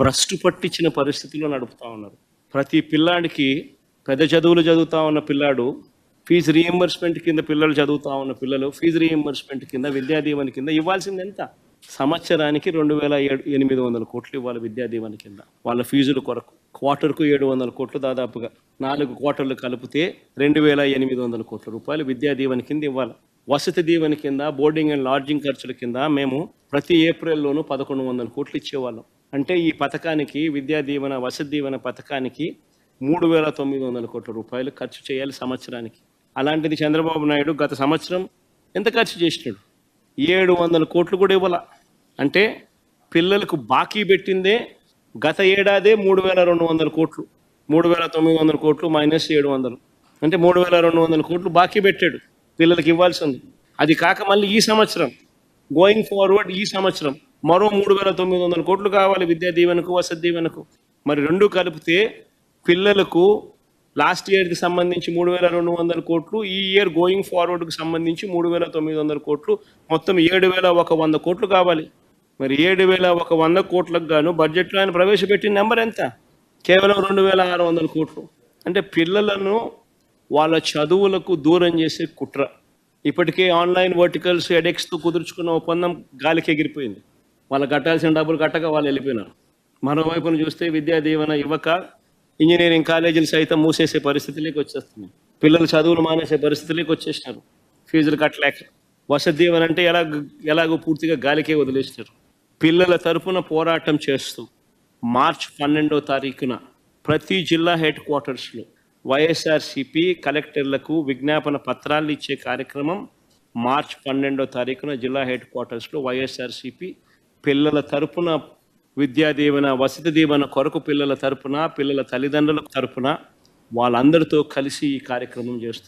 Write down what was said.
భ్రష్టు పట్టించిన పరిస్థితిలో నడుపుతా ఉన్నారు. ప్రతి పిల్లాడికి పెద్ద చదువులు చదువుతా ఉన్న పిల్లాడు ఫీజు రీఎంబర్స్మెంట్ కింద పిల్లలు చదువుతా ఉన్న పిల్లలు ఫీజు రీఎంబర్స్మెంట్ కింద విద్యా దీవెన కింద ఇవ్వాల్సింది ఎంత? సంవత్సరానికి రెండు వేల ఏడు ఎనిమిది వందల కోట్లు ఇవ్వాలి విద్యా దీవెన కింద. వాళ్ళ ఫీజుల కొరకు క్వార్టర్కు ఏడు వందల కోట్లు దాదాపుగా. నాలుగు క్వార్టర్లు కలిపితే రెండు వేల ఎనిమిది వందల కోట్ల రూపాయలు విద్యా దీవెన కింద ఇవ్వాలి. వసతి దీవెన కింద బోర్డింగ్ అండ్ లాడ్జింగ్ ఖర్చుల కింద మేము ప్రతి ఏప్రిల్లోనూ పదకొండు వందల కోట్లు ఇచ్చేవాళ్ళం. అంటే ఈ పథకానికి విద్యా దీవెన వసతి దీవెన పథకానికి మూడు వేల తొమ్మిది వందల కోట్ల రూపాయలు ఖర్చు చేయాలి సంవత్సరానికి. అలాంటిది చంద్రబాబు నాయుడు గత సంవత్సరం ఎంత ఖర్చు చేసినాడు? ఏడు వందల కోట్లు కూడా ఇవ్వాల. అంటే పిల్లలకు బాకీ పెట్టిందే గత ఏడాదే మూడు వేల రెండు వందల కోట్లు. మూడు వేల తొమ్మిది వందల కోట్లు మైనస్ ఏడు వందలు. అంటే మూడు వేల రెండు వందల కోట్లు బాకీ పెట్టాడు. పిల్లలకి ఇవ్వాల్సింది అది కాక మళ్ళీ ఈ సంవత్సరం. గోయింగ్ ఫార్వర్డ్ ఈ సంవత్సరం. మరో మూడు వేల తొమ్మిది వందల కోట్లు కావాలి విద్యా దీవెనకు వసతి దీవెనకు. మరి రెండు కలిపితే పిల్లలకు లాస్ట్ ఇయర్కి సంబంధించి మూడు వేల రెండు వందల కోట్లు ఈ ఇయర్ గోయింగ్ ఫార్వర్డ్కి సంబంధించి మూడు వేల తొమ్మిది వందల కోట్లు. మొత్తం ఏడు వేల ఒక వంద కోట్లు కావాలి. మరి ఏడు వేల ఒక వంద కోట్లకు గాను బడ్జెట్లో ఆయన ప్రవేశపెట్టిన నెంబర్ ఎంత? కేవలం రెండు వేల ఆరు వందల కోట్లు. అంటే పిల్లలను వాళ్ళ చదువులకు దూరం చేసే కుట్ర. ఇప్పటికే ఆన్లైన్ వర్టికల్స్ ఎడెక్స్తో కుదుర్చుకున్న ఒప్పందం గాలికి ఎగిరిపోయింది. వాళ్ళు కట్టాల్సిన డబ్బులు కట్టక వాళ్ళు వెళ్ళిపోయినారు. మరోవైపున చూస్తే విద్యా దీవెన ఇవ్వక ఇంజనీరింగ్ కాలేజీలు సైతం మూసేసే పరిస్థితిలోకి వచ్చేస్తున్నాయి. పిల్లలు చదువులు మానేసే పరిస్థితిలోకి వచ్చేసినారు. ఫీజులు కట్టలేక. వసతి దీవెన అంటే ఎలా ఎలాగో పూర్తిగా గాలికే వదిలేసినారు. పిల్లల తరపున పోరాటం చేస్తూ మార్చ్ పన్నెండో తారీఖున ప్రతి జిల్లా హెడ్ క్వార్టర్స్లో వైఎస్ఆర్సిపి కలెక్టర్లకు విజ్ఞాపన పత్రాలు ఇచ్చే కార్యక్రమం మార్చ్ పన్నెండో తారీఖున జిల్లా హెడ్ క్వార్టర్స్లో వైఎస్ఆర్సిపి పిల్లల తరపున విద్యా దీవెన వసతి దీవెన కొరకు పిల్లల తరపున పిల్లల తల్లిదండ్రుల తరపున వాళ్ళందరితో కలిసి ఈ కార్యక్రమం చేస్తుంది